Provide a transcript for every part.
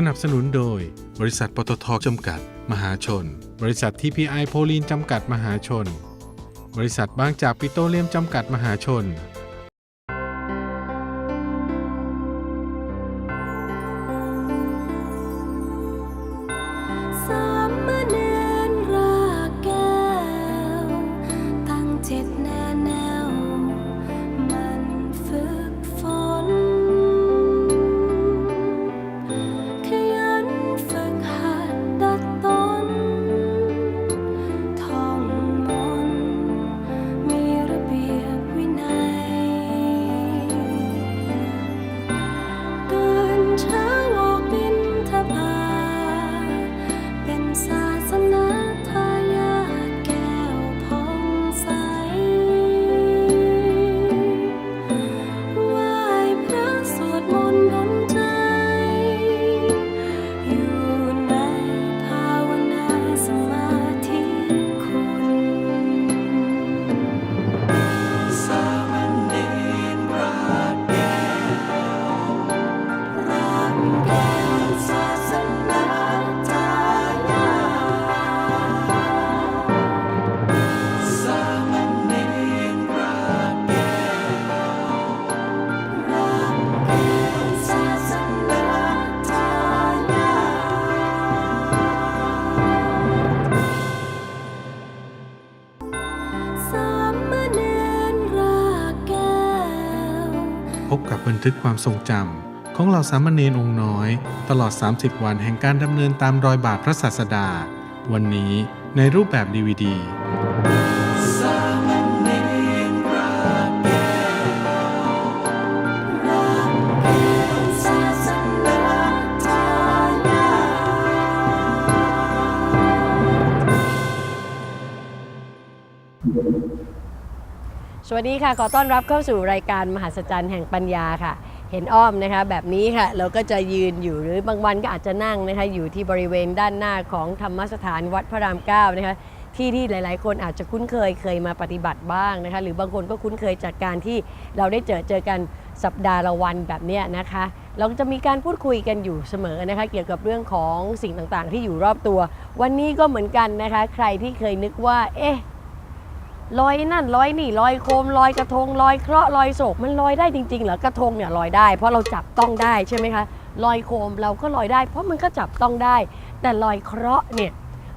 สนับสนุนโดย บริษัทปตทจำกัด มหาชน บริษัท TPI โพลีนจำกัดมหาชน บริษัทบางจากปิโตรเลียมจำกัดมหาชน ทึกความทรงจำของเหล่าสามเณรองค์น้อย ตลอด 30 วันแห่งการดำเนินตามรอยบาทพระศาสดา วันนี้ในรูปแบบดีวดี สวัสดีค่ะ ขอต้อนรับเข้าสู่รายการมหัศจรรย์แห่งปัญญาค่ะ เห็นอ้อมนะคะแบบนี้ค่ะ เราก็จะยืนอยู่หรือบางวันก็อาจจะนั่งนะคะ อยู่ที่บริเวณด้านหน้าของธรรมสถานวัดพระรามเก้านะคะ ที่ที่หลาย ๆ คนอาจจะคุ้นเคยเคยมาปฏิบัติบ้างนะคะ หรือบางคนก็คุ้นเคยจากการที่เราได้เจอเจอกันสัปดาห์ละวันแบบนี้นะคะ เราจะมีการพูดคุยกันอยู่เสมอนะคะ เกี่ยวกับเรื่องของสิ่งต่างๆ ที่อยู่รอบตัว วันนี้ก็เหมือนกันนะคะ ใครที่เคยนึกว่า เอ๊ะ ลอยนั่นลอยนี่ลอยโคมลอยกระทงลอยเคราะห์ลอยโศกมันลอยได้จริงๆเหรอกระทงเนี่ยลอยได้ เพราะเราจับต้องได้ใช่ไหมคะลอยโคมเราก็ลอยได้ เพราะมันก็จับต้องได้ แต่ลอยเคราะห์เนี่ย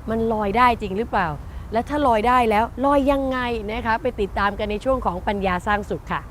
มันลอยได้จริงหรือเปล่า และถ้าลอยได้แล้วลอยยังไงนะคะไปติดตามกันในช่วงของปัญญาสร้างสุขค่ะ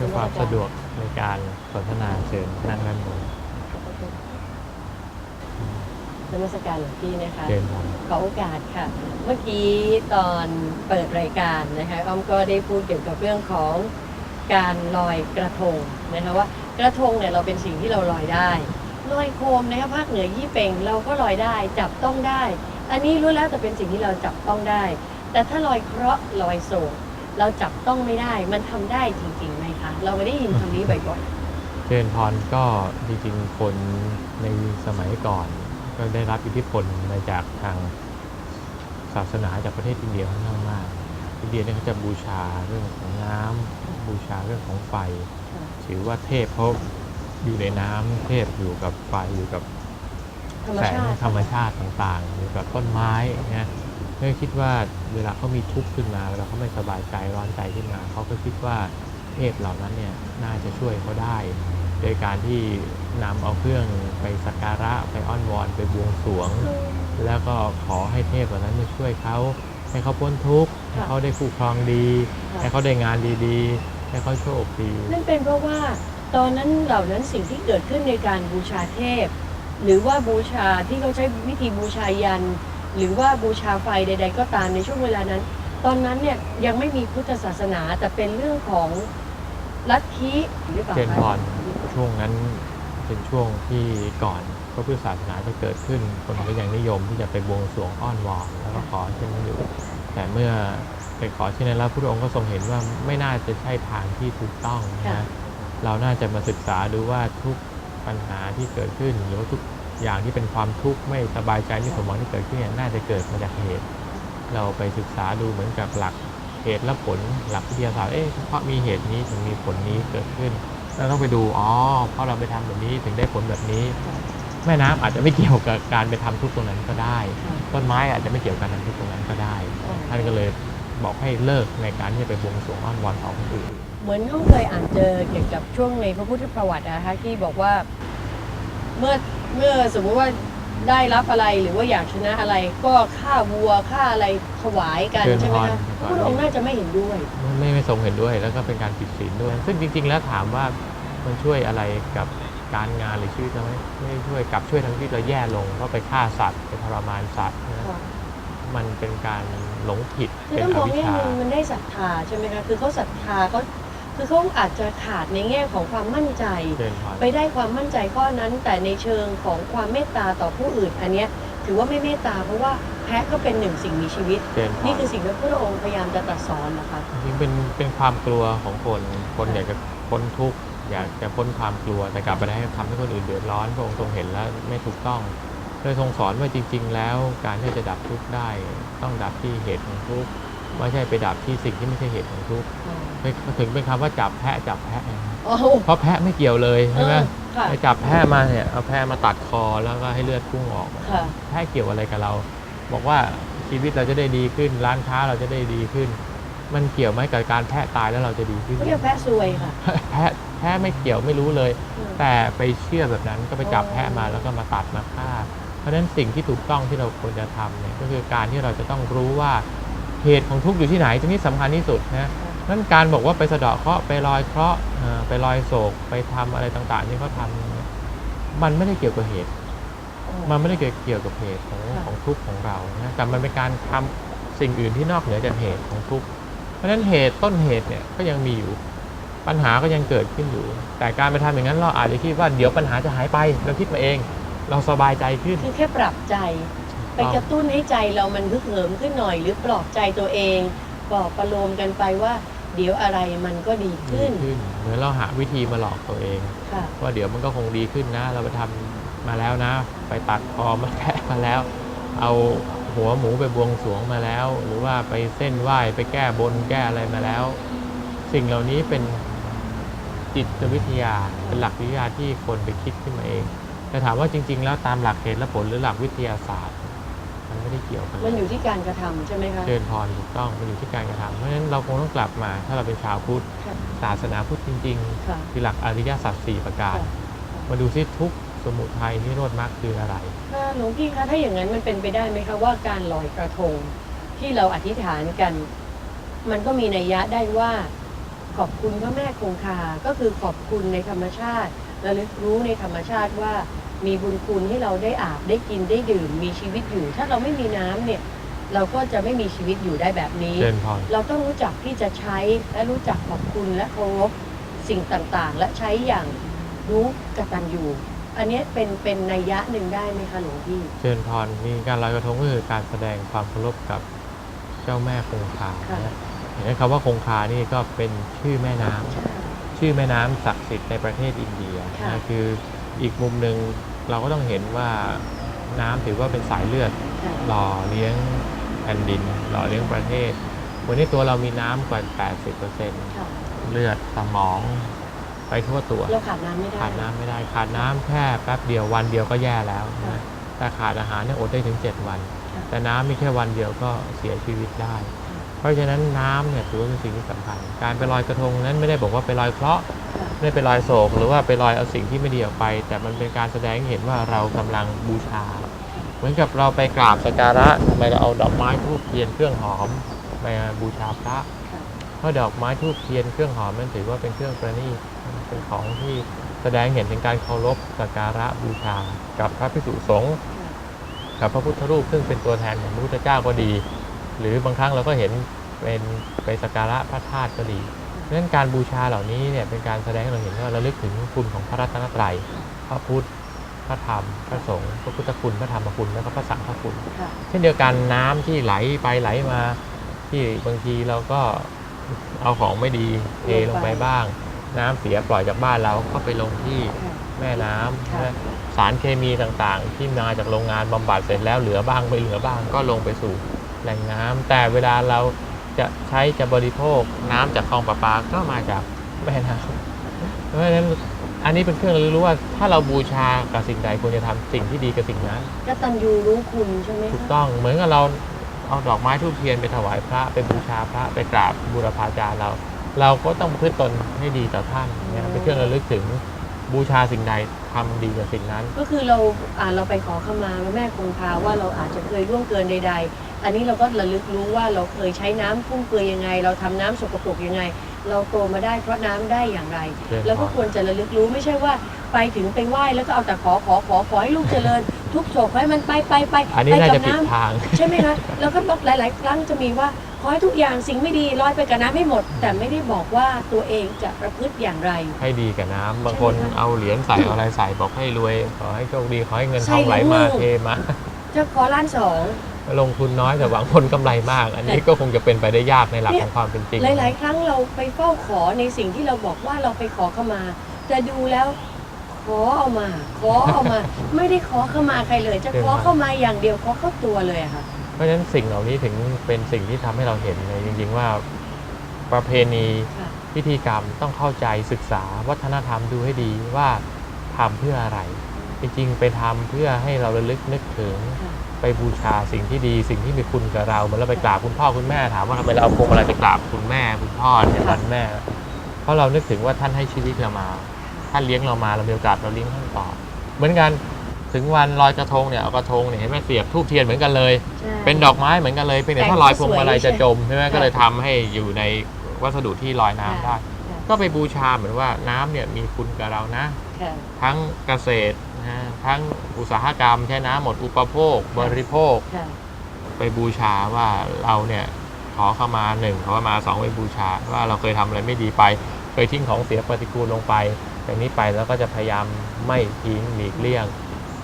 พื่อความสะดวกในการสนทนาเชิญนั่งด้านบนนมัสการหลวงพี่นะคะเชิญครับ ขอโอกาสค่ะ เมื่อกี้ตอนเปิดรายการนะคะอ้อมก็ได้พูดเกี่ยวกับเรื่องของการลอยกระทงนะคะว่ากระทงเนี่ยเราเป็นสิ่งที่เราลอยได้ลอยโคมนะคะภาคเหนือยี่เป่งเราก็ลอยได้จับต้องได้ อันนี้รู้แล้วแต่เป็นสิ่งที่เราจับต้องได้ แต่ถ้าลอยเคราะห์ลอยโศกเราจับต้องไม่ได้ มันทำได้จริงๆไหมคะ เราไม่ได้ยินคำนี้บ่อยเชิญพรก็จริงๆคนในสมัยก่อน ก็ได้รับอิทธิพลมาจากทางศาสนาจากประเทศอินเดียค่อนข้างมาก อินเดียเนี่ยเขาจะบูชาเรื่องของน้ำบูชาเรื่องของไฟถือว่าเทพเขาอยู่ในน้ำเทพอยู่กับไฟอยู่กับๆธรรมแสงชาติธรรมชาติต่างๆอยู่กับต้นไม้นะก็คิดว่าเวลาเขามีทุกข์ขึ้นมาเวลาเขาไม่สบายใจร้อนใจขึ้นมาเขาก็คิดว่า เทพเหล่านั้นเนี่ยน่าจะช่วยเขาได้ โดยการที่นำเอาเครื่องไปสักการะไปอ้อนวอนไปบวงสรวง แล้วก็ขอให้เทพเหล่านั้นมาช่วยเขาให้เขาพ้นทุกข์ให้เขาได้คู่ครองดี ให้เขาได้งานดีๆ ให้เขาโชคดีนั่นเป็นเพราะว่าตอนนั้นเหล่านั้นสิ่งที่เกิดขึ้นในการบูชาเทพ หรือว่าบูชาที่เขาใช้วิธีบูชายัน หรือว่าบูชาไฟใด ๆ ก็ตามในช่วงเวลานั้น ตอนนั้นเนี่ยยังไม่มีพุทธศาสนาแต่เป็นเรื่องของ ลัทธิหรือเปล่าเจนคะพรช่วงนั้นเป็นช่วงที่ก่อนพระพุทธศาสนาจะเกิดขึ้น คนก็ยังนิยมที่จะไปบวงสรวงอ้อนวอนแล้วก็ขอเช่นนั้นอยู่ แต่เมื่อไปขอเช่นนั้นแล้วพระองค์ก็ทรงเห็นว่าไม่น่าจะใช่ทางที่ถูกต้องนะเราน่าจะมาศึกษาดูว่าทุกปัญหาที่เกิดขึ้น หรือว่าทุกอย่างที่เป็นความทุกข์ไม่สบายใจไม่สมหวังที่เกิดขึ้นเนี่ยน่าจะเกิดมาจากเหตุ เราไปศึกษาดูเหมือนกับหลัก เหตุและผลหลักวิทยาศาสตร์ เอ๊ะเพราะมีเหตุนี้ถึงมีผลนี้เกิดขึ้น เราต้องไปดู อ๋อ เพราะเราไปทำแบบนี้ถึงได้ผลแบบนี้ แม่น้ำอาจจะไม่เกี่ยวกับการไปทำทุกข์ตรงนั้นก็ได้ ต้นไม้อาจจะไม่เกี่ยวกับการทำทุกข์ตรงนั้นก็ได้ ท่านก็เลยบอกให้เลิกในการที่จะไปบวงสรวงอ้อนวอนของคนอื่น เหมือนเขาเคยอ่านเจอเกี่ยวกับช่วงในพระพุทธประวัตินะคะที่บอกว่า เมื่อเมื่อสมมุติว่า ได้รับอะไรหรือว่าอยากชนะอะไร ก็ฆ่าวัวฆ่าอะไรถวายกันเชิญใช่ไหมพรคะพระพุทธองค์น่าจะไม่เห็นด้วย ไม่ไม่ทรงเห็นด้วย แล้วก็เป็นการผิดศีลด้วย ซึ่งจริง ๆ แล้วถามว่ามันช่วยอะไรกับการงานหรือชีวิตเราไหมไม่ได้ช่วยกลับช่วยทั้งที่เราแย่ลงเพราะไปฆ่าสัตว์ไปทรมานสัตว์นะมันเป็นการหลงผิดคือเป็นต้องอมองวิชแง่ชา หนึงมันได้ศรัทธาใช่ไหมคะ คือเขาศรัทธาเขา คือเขาอาจจะขาดในแง่ของความมั่นใจเชิญพรไปได้ความมั่นใจข้อนั้น แต่ในเชิงของความเมตตาต่อผู้อื่น อันเนี้ยถือว่าไม่เมตตาเพราะว่าแพะก็เป็นหนึ่งสิ่งมีชีวิตเชิญพรนี่คือสิ่งที่พระองค์พยายามจะตรัสสอนนะคะจริงๆเป็นเป็นความกลัวของคนคนอยากจะพ้นทุกข์อยากจะพ้นความกลัวแต่กลับไปได้ทำให้คนอื่นเดือดร้อนพระองค์ทรงเห็นแล้วไม่ถูกต้องเลยทรงสอนว่าจริง ๆ แล้วการที่จะดับทุกข์ได้ ต้องดับที่เหตุของทุกข์ ไม่ใช่ไปดับที่สิ่งที่ไม่ใช่เหตุของทุกข์ถึงเป็นคำว่าจับแพะจับแพะโอ้โหเพราะแพะไม่เกี่ยวเลยใช่ไหมค่ะไปจับแพะมาเนี่ยเอาแพะมาตัดคอแล้วก็ให้เลือดพุ่งออกค่ะแพะเกี่ยวอะไรกับเรา บอกว่าชีวิตเราจะได้ดีขึ้น ร้านค้าเราจะได้ดีขึ้น มันเกี่ยวไหมกับการแพะตายแล้วเราจะดีขึ้นเขาเรียกแพะซวยค่ะแพะแพะไม่เกี่ยวไม่รู้เลย แต่ไปเชื่อแบบนั้นก็ไปจับแพะมาแล้วก็มาตัดมาฆ่า เพราะฉะนั้นสิ่งที่ถูกต้องที่เราควรจะทำเนี่ยก็คือการที่เราจะต้องรู้ว่า เหตุของทุกข์อยู่ที่ไหนตรงนี้สำคัญที่สุดนะนั้นการบอกว่าไปสะเดาะเคราะห์ไปลอยเคราะห์เอ่อไปลอยโศกไปทำอะไรต่างๆที่เขาทำเนี่ยมันไม่ได้เกี่ยวกับเหตุ มันไม่ได้เกี่ยวกับเหตุของค่ะของทุกข์ของเรานะแต่มันเป็นการทำสิ่งอื่นที่นอกเหนือจากเหตุของทุกข์เพราะฉะนั้นเหตุต้นเหตุเนี่ยก็ยังมีอยู่ปัญหาก็ยังเกิดขึ้นอยู่ แต่การไปทำอย่างนั้นเราอาจจะคิดว่าเดี๋ยวปัญหาจะหายไปเราคิดมาเอง เราสบายใจขึ้นคือแค่ปรับใจ ไปกระตุ้นให้ใจเรามันฮึกเหิมขึ้นหน่อย หรือปลอบใจตัวเองปลอบประโลมกันไปว่า เดี๋ยวอะไรมันก็ดีขึ้นขึ้นเหมือนเราหาวิธีมาหลอกตัวเองค่ะว่าเดี๋ยวมันก็คงดีขึ้นนะ เราไปทำมาแล้วนะ ไปตัดคอมาแทะมาแล้ว เอาหัวหมูไปบวงสรวงมาแล้ว หรือว่าไปเส้นไหว้ไปแก้บนแก้อะไรมาแล้ว สิ่งเหล่านี้เป็นจิตวิทยาเป็นหลักวิทยาที่คนไปคิดขึ้นมาเอง แต่ถามว่าจริง ๆ แล้วตามหลักเหตุและผลหรือหลักวิทยาศาสตร์ มันไม่ได้เกี่ยวกันเลมันยอยู่ที่การกระทำใช่ไหมคะเจริญพรถูกต้องมันอยู่ที่การกระทำเพราะฉะนั้นเราคงต้องกลับมา ถ้าเราเป็นชาวพุทธค่ะศาสนาพุทธจริงค่ะๆคือหลักอริยสัจสี่ประการค่ะมาดูซิทุกข์สมุทัยนิโรธมรรคคืออะไรค่ะหลวงพี่คะถ้าอย่างนั้นมันเป็นไปได้ไหมคะว่าการลอยกระทงที่เราอธิษฐานกัน มันก็มีนัยยะได้ว่าขอบคุณพระแม่คงคา ก็คือขอบคุณในธรรมชาติระลึกรู้ในธรรมชาติว่า มีบุญคุณให้เราได้อาบได้กินได้ดื่มมีชีวิตอยู่ ถ้าเราไม่มีน้ำเนี่ยเราก็จะไม่มีชีวิตอยู่ได้แบบนี้ เจริญพร เราต้องรู้จักที่จะใช้และรู้จักขอบคุณและเคารพสิ่งต่างๆ และใช้อย่างรู้กตัญญูอันเนี้ยเป็นเป็นนัยยะหนึ่งได้ไหมคะหลวงพี่ เจริญพร มีการลอยกระทงก็คือการแสดงความเคารพกับเจ้าแม่คงคาค่ะ นะเห็นไหมคำว่าคงคานี่ก็เป็นชื่อแม่น้ำชื่อแม่น้ำศักดิ์สิทธิ์ในประเทศอินเดียค่ะ นะคืออีกมุมหนึ่ง เราก็ต้องเห็นว่าน้ำถือว่าเป็นสายเลือดค่ะหล่อเลี้ยงแผ่นดิน หล่อเลี้ยงประเทศ วันนี้ตัวเรามีน้ำกว่า 80%ค่ะเลือดสมองไปทั่วตัวเราขาดน้ำไม่ได้ขาดน้ำไม่ได้ขาดน้ำแค่แป๊บเดียววันเดียวก็แย่แล้วค่ะนะแต่ขาดอาหารเนี่ยอดได้ถึง 7 วันค่ะแต่น้ำมีแค่วันเดียวก็เสียชีวิตได้ เพราะฉะนั้นน้ำเนี่ยถือว่าเป็นสิ่งที่สำคัญการไปลอยกระทงนั้นไม่ได้บอกว่าไปลอยเคราะห์ค่ะ ไม่ได้ไปลอยโศกหรือว่าไปลอยเอาสิ่งที่ไม่ดีออกไป แต่มันเป็นการแสดงเห็นว่าเรากำลังบูชา เหมือนกับเราไปกราบสักการะทำไมเราเอาดอกไม้ทูบเทียนเครื่องหอมมาบูชาพระเพราะดอกไม้ทูบเทียนเครื่องหอมนั้นถือว่าเป็นเครื่องประณีตเป็นของที่แสดงเห็นถึงการเคารพสักการะบูชา กับพระภิกษุสงฆ์กับพระพุทธรูปซึ่งเป็นตัวแทนของพระพุทธเจ้าก็ดี หรือบางครั้งเราก็เห็นเป็นไปสักการะพระธาตุก็ดี เพราะฉะนั้นการบูชาเหล่านี้เนี่ยเป็นการแสดงให้เราเห็นว่าเราลึกถึงคุณของพระรัตนตรัย พระพุทธ พระธรรม พระสงฆ์ พระพุทธคุณ พระธรรมคุณ แล้วก็พระสังฆคุณค่ะเช่นเดียวกันน้ำที่ไหลไปไหลมาที่บางทีเราก็เอาของไม่ดีเทลงไปบ้าง น้ำเสียปล่อยจากบ้านเราก็ไปลงที่แม่น้ำค่ะนะสารเคมีต่างๆ ที่มาจากโรงงานบำบัดเสร็จแล้วเหลือบ้างไม่เหลือบ้างก็ลงไปสู่แหล่งน้ำแต่เวลาเรา จะใช้จะบริโภคน้ำจากคลองประปาก็มาจากแม่น้ำเพราะฉะนั้นอันนี้เป็นเครื่องรู้ว่าถ้าเราบูชากับสิ่งใดควรจะทำสิ่งที่ดีกับสิ่งนั้นกตัญญูรู้คุณใช่ไหมถูกคะต้องเหมือนกับเราเอาดอกไม้ทูบเทียนไปถวายพระไปบูชาพระไปกราบบูรพาจารย์เรา เราก็ต้องประพฤติตนให้ดีต่อท่านเนี่ยเป็นเครื่องระลึกถึง บูชาสิ่งใดทำดีกับสิ่งนั้น ก็คือเราอ่าเราไปขอขมาพระแม่คงคาว่าเราอาจจะเคยล่วงเกินใด ๆ อันนี้เราก็ระลึกรู้ว่าเราเคยใช้น้ำฟุ่มเฟือยยังไง เราทำน้ำสกปรกยังไง เราโตมาได้เพราะน้ำได้อย่างไรเชิญแล้วก็พรควรจะระลึกรู้ไม่ใช่ว่าไปถึงไปไหว้แล้วก็เอาแต่ขอขอขอขอให้ลูกเจริญ ทุกโศกให้มันไปไปไปอันนี้ไปน่ากัจะผิดน้ำทาง ใช่ไหมคะแล้วก็หลาย ๆ ครั้งจะมีว่าขอให้ทุกอย่างสิ่งไม่ดีลอยไปกับน้ำให้หมด แต่ไม่ได้บอกว่าตัวเองจะประพฤติอย่างไร ให้ดีกับน้ำบางคนใช่ไหมคะเอาเหรียญใส่เอาอะไรใส่บอกให้รวย ขอให้โชคดีขอให้เงินทใช่องไหลมาลูก เทมาจะขอล้านสอง ลงทุนน้อยแต่หวังผลกำไรมาก อันนี้ก็คงจะเป็นไปได้ยากในหลักของความเป็นจริง หลาย ๆ ครั้งเราไปเฝ้าขอในสิ่งที่เราบอกว่าเราไปขอเข้ามา แต่ดูแล้วข อเอามา ขอเอามา ไม่ได้ขอเข้ามาใครเลย จะขอเข้ามาอย่างเดียวขอเข้าตัวเลยอะค่ะ เพราะฉะนั้นสิ่งเหล่านี้ถึงเป็นสิ่งที่ทำให้เราเห็นเลยจริงๆว่าประเพณีค่ะ พิธีกรรมต้องเข้าใจศึกษาวัฒนธรรมดูให้ดีว่าทำเพื่ออะไร จริงๆ ไปทำเพื่อให้เราระลึกนึกถึง ค่ะไปบูชาสิ่งที่ดีสิ่งที่มีคุณกับเราเหมือนเราไปกราบคุณพ่อคุณแม่ถามว่าทำไมเราเอาพวงมาลัยไปกราบคุณแม่คุณพ่อในวันแม่ เพราะเรานึกถึงว่าท่านให้ชีวิตเรามา ท่านเลี้ยงเรามาเรามีโอกาสเราเลี้ยงท่านต่อ เหมือนกันถึงวันลอยกระทงเนี่ยเอากระทงเนี่ยเห็นไหมเสียบทูบเทียนเหมือนกันเลย ใช่ เป็นดอกไม้เหมือนกันเลยเพียงแต่ถ้าลอยพวงมาลัยจะจมใช่ไหมก็เลยทำให้อยู่ในวัสดุที่ลอยน้ำได้ ค่ะ ก็ไปบูชาเหมือนว่าน้ำเนี่ยมีคุณกับเรานะ ค่ะ ทั้งเกษตรนะทั้งอุตสาหกรรม ใช้น้ำหมดอุปโภค บริโภค ค่ะ ไปบูชาว่าเราเนี่ยขอเข้ามาหนึ่งขอเข้ามาสองไปบูชาว่าเราเคยทำอะไรไม่ดีไป เคยทิ้งของเสียปฏิกูลลงไป จากนี้ไปแล้วก็จะพยายามไม่ทิ้งหลีกเลี่ยง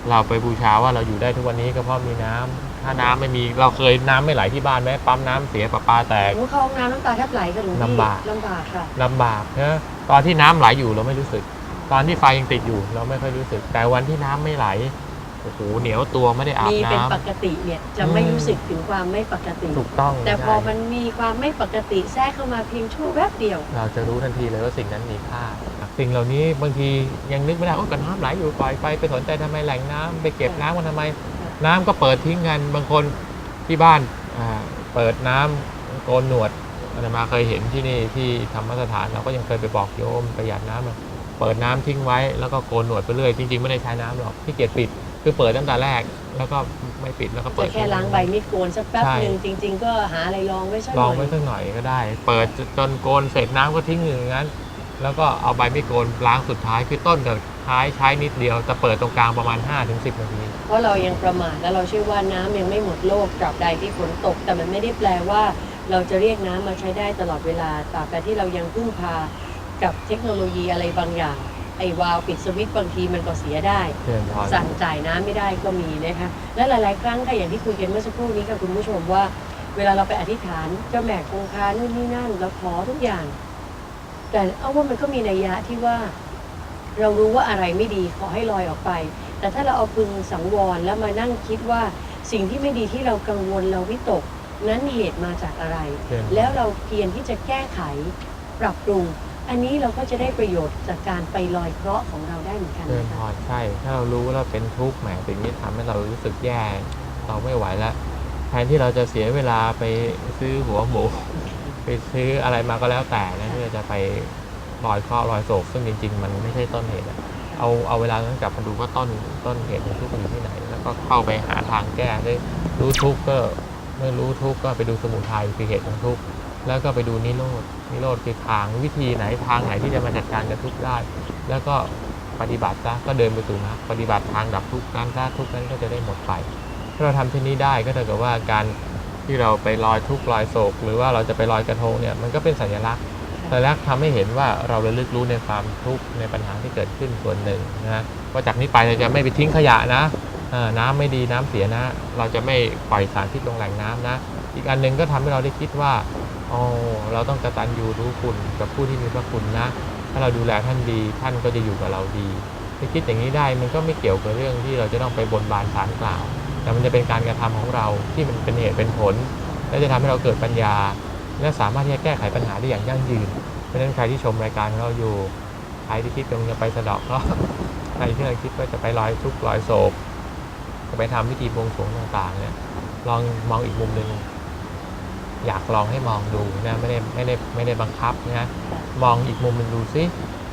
เราไปบูชาว่าเราอยู่ได้ทุกวันนี้ก็เพราะมีน้ำถ้าน้ำไม่มีเราเคยน้ำไม่ไหลที่บ้านไหมปั๊มน้ำเสียประปาแตกหนูเข้าห้องน้ำน้ำตาแทบไหลค่ะหลวงพี่ลำบากลำบากค่ะลำบากนะตอนที่น้ำไหลอยู่เราไม่รู้สึก ตอนที่ไฟยังติดอยู่เราไม่ค่อยรู้สึก แต่วันที่น้ำไม่ไหลโอ้โหเหนียวตัวไม่ได้อาบมีเป็นน้ำ ปกติเนี่ยจะไม่รู้สึกถึงความไม่ปกติ ถูกต้องแต่พอใช่มันมีความไม่ปกติแทรกเข้ามาเพียงชั่วแวบเดียว เราจะรู้ทันทีเลยว่าสิ่งนั้นมีค่าสิ่งเหล่านี้บางทียังนึกไม่ได้โอ้ก็น้ำไหลอยู่ปล่อยไปไปสนใจทำไมแหล่งน้ำไปเก็บน้ำกันทำไม น้ำก็เปิดทิ้งกันบางคนที่บ้านอ่าเปิดน้ำโกนหนวดอาตมาเคยเห็นที่นี่ที่ธรรมสถานเราก็ยังเคยไปบอกโยมประหยัดน้ำอะเปิดน้ำทิ้งไว้แล้วก็โกนหนวดไปเรื่อยจริงๆไม่ได้ใช้น้ำหรอกที่เกียจปิด คือเปิดตั้งแต่แรก แล้วก็ไม่ปิดแล้วก็เปิจะด แค่ล้างใบมีดโกนสักแป๊บใช่ หนึ่งจริง ๆ ก็หาอะไรรองไว้สักหลน่องอยไว้สักหน่อยก็ได้ เปิดจนโกนเสร็จน้ำก็ทิ้งอยู่อย่างนั้น แล้วก็เอาใบไม่โกนล้างสุดท้ายคือต้นกับท้ายใช้นิดเดียวแต่เปิดตรงกลางประมาณ 5-10นาที เพราะเรายังประมาทและเราเชื่อว่าน้ำยังไม่หมดโลกตราบใดที่ฝนตก แต่มันไม่ได้แปลว่า เราจะเรียกน้ำมาใช้ได้ตลอดเวลาตราบใดที่เรายังพึ่งพากับเทคโนโลยีอะไรบางอย่าง ไอ้วาล์วปิดสวิตช์บางทีมันก็เสียได้เชิญพรสั่งจ่ายน้ำไม่ได้ก็มีนะคะและหลาย ๆ ครั้งค่ะอย่างที่คุยกันเมื่อสักครู่นี้ค่ะคุณผู้ชมว่า เวลาเราไปอธิษฐานเจ้าแม่คงคานู่นนี่นั่นเราขอทุกอย่าง แต่เอาว่ามันก็มีนัยยะที่ว่า เรารู้ว่าอะไรไม่ดีขอให้ลอยออกไป แต่ถ้าเราเอาพึงสังวรแล้วมานั่งคิดว่าสิ่งที่ไม่ดีที่เรากังวลเราวิตก นั้นเหตุมาจากอะไรเชิญแล้วเราเพียรที่จะแก้ไข ปรับปรุง อันนี้เราก็จะได้ประโยชน์จากการไปลอยเคราะห์ของเราได้เหมือนกันเชินะพคะใช่ ถ้าเรารู้ว่าเราเป็นทุกข์แหมสิ่งนี้ทำให้เรารู้สึกแย่ เราไม่ไหวแล้วแทนที่เราจะเสียเวลาไปซื้อหัวหมู ไปซื้ออะไรมาก็แล้วแต่นะที่เราจะไปรอยเคราะห์รอยโศก ซึ่งจริง ๆ มันไม่ใช่ต้นเหตุอะเอาเอาเวลานั้นกลับมาดูว่าต้นต้นเหตุของทุกข์มันอยู่ที่ไหน แล้วก็เข้าไปหาทางแก้ได้รู้ทุกข์ก็เมื่อรู้ทุกข์ก็ไปดูสมุทัยคือเหตุของทุกข์ แล้วก็ไปดูนิโรธนิโรธคือทางวิธีไหนทางไหนที่จะมาจัดการกับทุกข์ได้ แล้วก็ปฏิบัติซะก็เดินไปสู่มรรคปฏิบัติทางดับทุกข์นั้นถ้าทุกข์นั้นก็จะได้หมดไปถ้าเราทำเช่นนี้ได้ก็เท่ากับว่าการที่เราไปลอยทุกข์ลอยโศก หรือว่าเราจะไปลอยกระทงเนี่ยมันก็เป็นสัญลักษณ์สัญลักษณ์ทำให้เห็นว่าเราระลึกรู้ในความทุกข์ในปัญหาที่เกิดขึ้นส่วนหนึ่งนะว่าจากนี้ไปเราจะไม่ไปทิ้งขยะนะน้ำไม่ดีน้ำเสียนะ เราจะไม่ปล่อยสารพิษลงแหล่งน้ำนะ อีกอันหนึ่งก็ทำให้เราได้คิดว่า อ๋อเราต้องกระตัญญูรู้คุณกับผู้ที่มีพระคุณนะ ถ้าเราดูแลท่านดีท่านก็จะอยู่กับเราดีถ้าคิดอย่างนี้ได้มันก็ไม่เกี่ยวกับเรื่องที่เราจะต้องไปบนบานสารกล่าว แต่มันจะเป็นการกระทำของเราที่มันเป็นเหตุเป็นผล และจะทำให้เราเกิดปัญญา และสามารถที่จะแก้ไขปัญหาได้อย่างยั่งยืน เพราะฉะนั้นใครที่ชมรายการของเราอยู่ใครที่คิดกำลังจะไปสะดอกก็ใครที่เราคิดว่าจะไปลอยทุกข์ลอยโศกจะไปทำพิธีบวงสรวงต่างๆเนี่ยลองมองอีกมุมหนึ่ง อยากลองให้มองดูนะไม่ได้ไม่ได้ไม่ได้บังคับนะมองอีกมุมหนึ่งดูซิ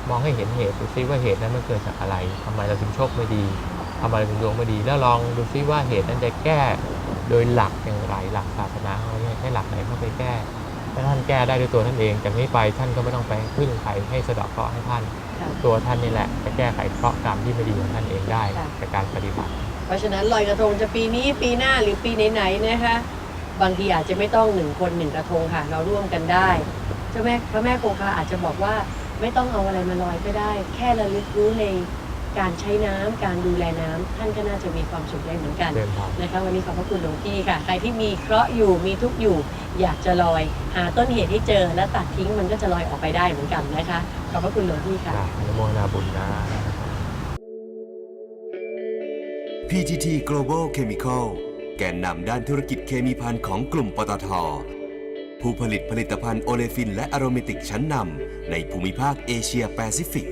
มองให้เห็นเหตุดูซิว่าเหตุนั้นมันเกิดจากอะไรทำไมเราถึงโชคไม่ดีทำไมเราถึงดวงไม่ดี แล้วลองดูซิว่าเหตุนั้นจะแก้โดยหลักอย่างไรหลักศาสนาของเราเนี่ยใช้หลักไหนเข้าไปแก้ถ้าท่านแก้ได้ด้วยตัวท่านเอง จากนี้ไปท่านก็ไม่ต้องไปพึ่งใครให้สะเดอกเคราะห์ให้ท่านค่ะตัวท่านนี่แหละจะแก้ไขเคราะห์กรรมที่ไม่ดีของท่านเองได้ค่ะจากการปฏิบัติ เพราะฉะนั้นลอยกระทงจะปีนี้ปีหน้าหรือปีไหนๆนะคะ บางทีอาจจะไม่ต้องหนึ่งคนหนึ่งกระทงค่ะ เราร่วมกันได้เจ้าแม่พระแม่คงคาอาจจะบอกว่าไม่ต้องเอาอะไรมาลอยก็ได้ แค่ระลึกรู้ในการใช้น้ำการดูแลน้ำท่านก็น่าจะมีความสุขได้เหมือนกันเดินทางนะคะวันนี้ขอบพระคุณหลวงพี่ค่ะ ใครที่มีเคราะห์อยู่มีทุกข์อยู่ อยากจะลอย หาต้นเหตุที่เจอและตัดทิ้งมันก็จะลอยออกไปได้เหมือนกันนะคะขอบพระคุณหลวงพี่ค่ะจากอนุโมทนาบุญนะ PTT Global Chemical แกนนำด้านธุรกิจเคมีภัณฑ์ของกลุ่มปตท ผู้ผลิตผลิตภัณฑ์โอเลฟินและอโรเมติกชั้นนำในภูมิภาคเอเชียแปซิฟิก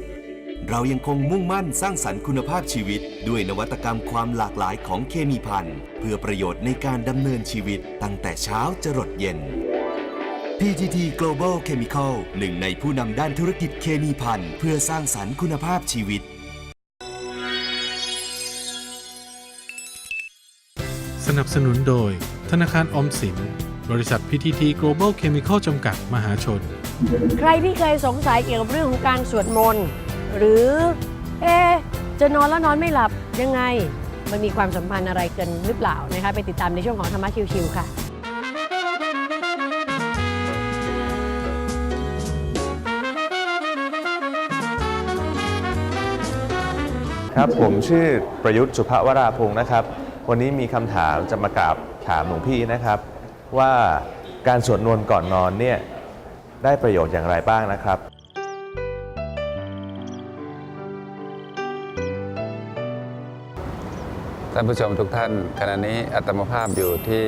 เรายังคงมุ่งมั่นสร้างสรรค์คุณภาพชีวิต ด้วยนวัตกรรมความหลากหลายของเคมีภัณฑ์ เพื่อประโยชน์ในการดำเนินชีวิตตั้งแต่เช้าจรดเย็น PTT Global Chemical หนึ่งในผู้นำด้านธุรกิจเคมีภัณฑ์เพื่อสร้างสรรค์คุณภาพชีวิต นับสนุนโดย ธนาคารออมสิน บริษัท PTT Global Chemical จำกัดมหาชน ใครที่เคยสงสัยเกี่ยวกับเรื่องของการสวดมนต์หรือ เอะจะนอนแล้วนอนไม่หลับยังไง มันมีความสัมพันธ์อะไรกันหรือเปล่านะคะไปติดตามในช่วงของธรรมะชิวๆค่ะ ครับผมชื่อประยุทธ์สุภวราพงศ์นะครับ วันนี้มีคำถามจะมากราบถามหลวงพี่นะครับ ว่าการสวดมนต์ก่อนนอนเนี่ยได้ประโยชน์อย่างไรบ้างนะครับ ท่านผู้ชมทุกท่านขณะนี้อัตมภาพอยู่ที่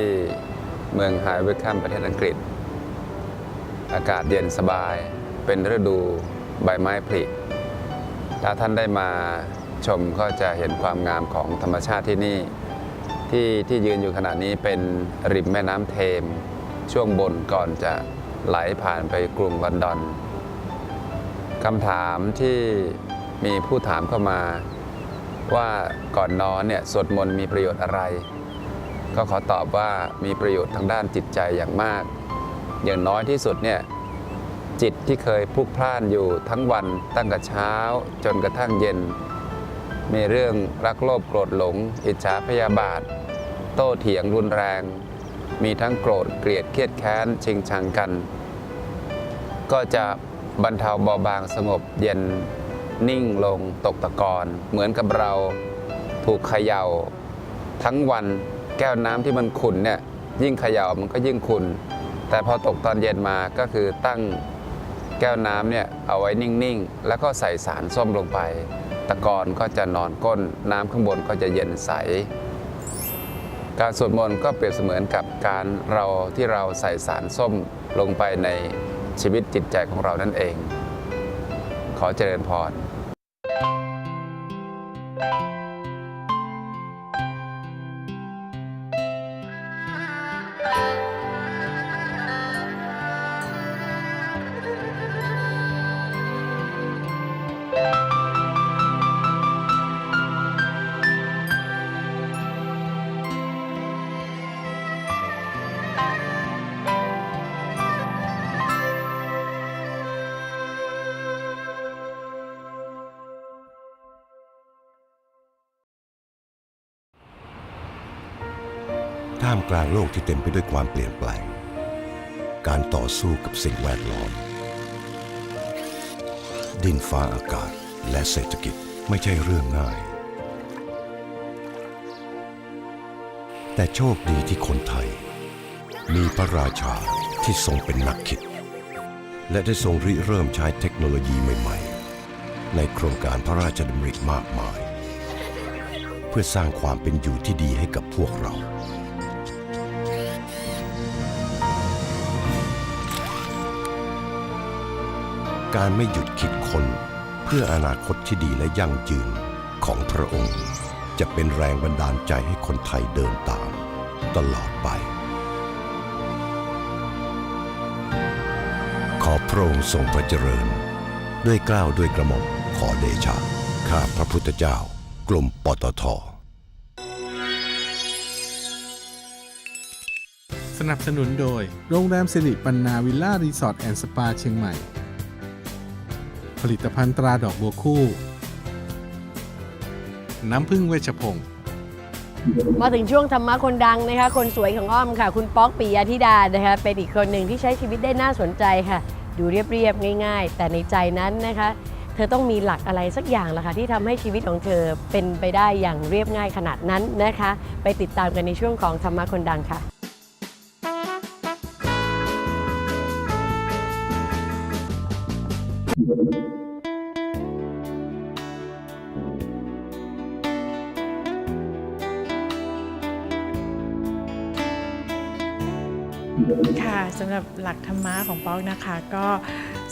เมืองไฮเวอร์คัมประเทศอังกฤษ อากาศเย็นสบายเป็นฤดูใบไม้ผลิถ้าท่านได้มาชมก็จะเห็นความงามของธรรมชาติที่นี่ ที่ที่ยืนอยู่ขณะนี้เป็นริมแม่น้ำเทม ช่วงบนก่อนจะไหลผ่านไปกรุงลอนดอนคำถามที่มีผู้ถามเข้ามา ว่าก่อนนอนเนี่ยสวดมนต์มีประโยชน์อะไร ก็ขอตอบว่ามีประโยชน์ทางด้านจิตใจอย่างมาก อย่างน้อยที่สุดเนี่ยจิตที่เคยพลุกพล่านอยู่ทั้งวันตั้งแต่เช้าจนกระทั่งเย็น มีเรื่องรักโลภโกรธหลง อิจฉาพยาบาท โต้เถียงรุนแรง มีทั้งโกรธเกลียดเครียดแค้นชิงชังกัน ก็จะบรรเทาเบาบางสงบเย็นนิ่งลงตกตะกอนเหมือนกับเราถูกเขย่า ทั้งวันแก้วน้ำที่มันขุ่นเนี่ยยิ่งเขย่ามันก็ยิ่งขุ่นแต่พอตกตอนเย็นมาก็คือตั้งแก้วน้ำเนี่ยเอาไว้นิ่ง ๆ แล้วก็ใส่สารส้มลงไป ตะกอนก็จะนอนก้น น้ำข้างบนก็จะเย็นใส การสวดมนต์ก็เปรียบเสมือนกับการเราที่เราใส่สารส้มลงไปในชีวิตจิตใจของเรานั่นเอง ขอเจริญพร กที่เต็มไปด้วยความเปลี่ยนแปลง การต่อสู้กับสิ่งแวดล้อม ดินฟ้าอากาศและเศรษฐกิจไม่ใช่เรื่องง่าย แต่โชคดีที่คนไทย มีพระราชาที่ทรงเป็นนักคิด และได้ทรงริเริ่มใช้เทคโนโลยีใหม่ ๆ ในโครงการพระราชดำริมากมาย เพื่อสร้างความเป็นอยู่ที่ดีให้กับพวกเรา การไม่หยุดคิดค้นเพื่ออนาคตที่ดีและยั่งยืนของพระองค์ จะเป็นแรงบันดาลใจให้คนไทยเดินตาม ตลอดไป ขอพระองค์ทรงพระเจริญ ด้วยเกล้าวด้วยกระหม่อมขอเดชะข้าพระพุทธเจ้ากลุ่มปตทสนับสนุนโดย โรงแรมสิริปันนาวิลล่ารีสอร์ทแอนด์สปาเชียงใหม่ ผลิตภัณฑ์ตราดอกบัวคู่ น้ำพึ่งเวชพงศ์มาถึงช่วงธรรมะคนดังนะคะ คนสวยของอ้อมค่ะ คุณป๊อกปิยธิดานะคะ เป็นอีกคนหนึ่งที่ใช้ชีวิตได้น่าสนใจค่ะ ดูเรียบๆง่าย ๆ แต่ในใจนั้นนะคะ เธอต้องมีหลักอะไรสักอย่างละค่ะ ที่ทำให้ชีวิตของเธอเป็นไปได้อย่างเรียบง่ายขนาดนั้นนะคะ ไปติดตามกันในช่วงของธรรมะคนดังค่ะ ค่ะสำหรับหลักธรรมะของป๊อกนะคะ ก็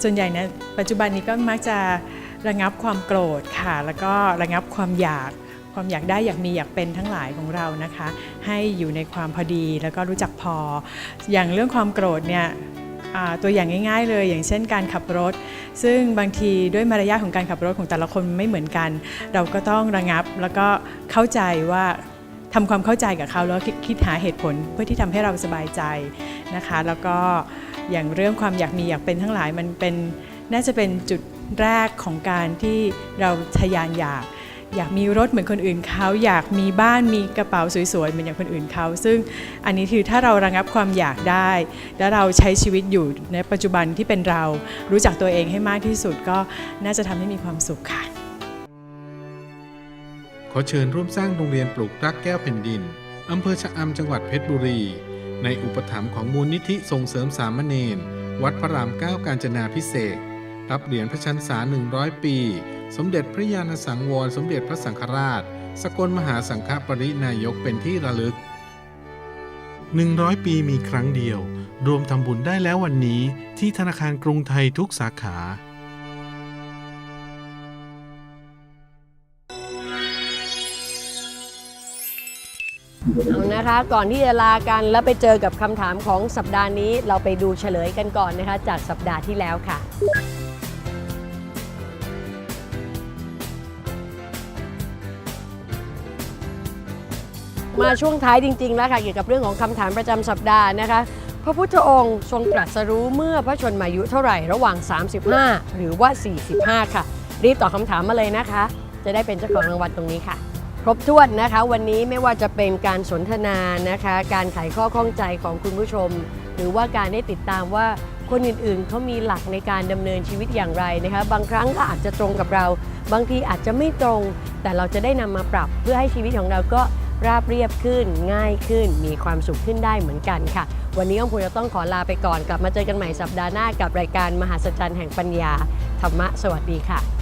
ส่วนใหญ่เนะปัจจุบันนี้ก็มักจะระงับความโกรธค่ะ แล้วก็ระงับความอยากความอยากได้อยากมีอยากเป็นทั้งหลายของเรานะคะ ให้อยู่ในความพอดีแล้วก็รู้จักพอ อย่างเรื่องความโกรธเนี่ย ตัวอย่างง่าย ๆ เลย อย่างเช่นการขับรถ ซึ่งบางทีด้วยมารยาทของการขับรถของแต่ละคนไม่เหมือนกัน เราก็ต้องระงับแล้วก็เข้าใจว่าทำความเข้าใจกับเขาแล้วคิดคิดหาเหตุผลเพื่อที่ทำให้เราสบายใจนะคะ แล้วก็อย่างเรื่องความอยากมีอยากเป็นทั้งหลายมันเป็นน่าจะเป็นจุดแรกของการที่เราทะยานอยาก อยากมีรถเหมือนคนอื่นเขาอยากมีบ้านมีกระเป๋าสวยๆเหมือนอย่างคนอื่นเขาซึ่งอันนี้คือถ้าเราระงับความอยากได้ แล้วเราใช้ชีวิตอยู่ในปัจจุบันที่เป็นเรา รู้จักตัวเองให้มากที่สุดก็น่าจะทำให้มีความสุขค่ะ ขอเชิญร่วมสร้างโรงเรียนปลูกรักแก้วแผ่นดินอำเภอชะอำจังหวัดเพชรบุรี ในอุปถัมภ์ของมูลนิธิส่งเสริมสามเณรวัดพระรามเก้ากาญจนาพิเศษรับเหรียญพระชันษา100 ปีสมเด็จพระญาณสังวร สมเด็จพระสังฆราช สกลมหาสังฆปรินายกเป็นที่ระลึก 100 ปีมีครั้งเดียว รวมทำบุญได้แล้ววันนี้ที่ธนาคารกรุงไทยทุกสาขาเอานะคะก่อนที่จะลากันแล้วไปเจอกับคำถามของสัปดาห์นี้ เราไปดูเฉลยกันก่อนนะคะ จากสัปดาห์ที่แล้วค่ะ มาช่วงท้ายจริงๆแล้วค่ะเกี่ยวกับเรื่องของคำถามประจำสัปดาห์นะคะ พระพุทธองค์ทรงตรัสรู้เมื่อพระชนมายุเท่าไหร่ระหว่าง 35 หรือว่า 45 ค่ะ รีบตอบคำถามมาเลยนะคะ จะได้เป็นเจ้าของรางวัลตรงนี้ค่ะ ครบถ้วนนะคะ วันนี้ไม่ว่าจะเป็นการสนทนานะคะ การไขข้อข้องใจของคุณผู้ชม หรือว่าการได้ติดตามว่าคนอื่นๆเขามีหลักในการดำเนินชีวิตอย่างไรนะคะ บางครั้งก็อาจจะตรงกับเรา บางทีอาจจะไม่ตรง แต่เราจะได้นำมาปรับเพื่อให้ชีวิตของเราก็ ราบเรียบขึ้น ง่ายขึ้น มีความสุขขึ้นได้เหมือนกันค่ะ วันนี้อ้อมคงจะต้องขอลาไปก่อน กลับมาเจอกันใหม่สัปดาห์หน้ากับรายการมหาสัจจรรย์แห่งปัญญาธรรมะสวัสดีค่ะ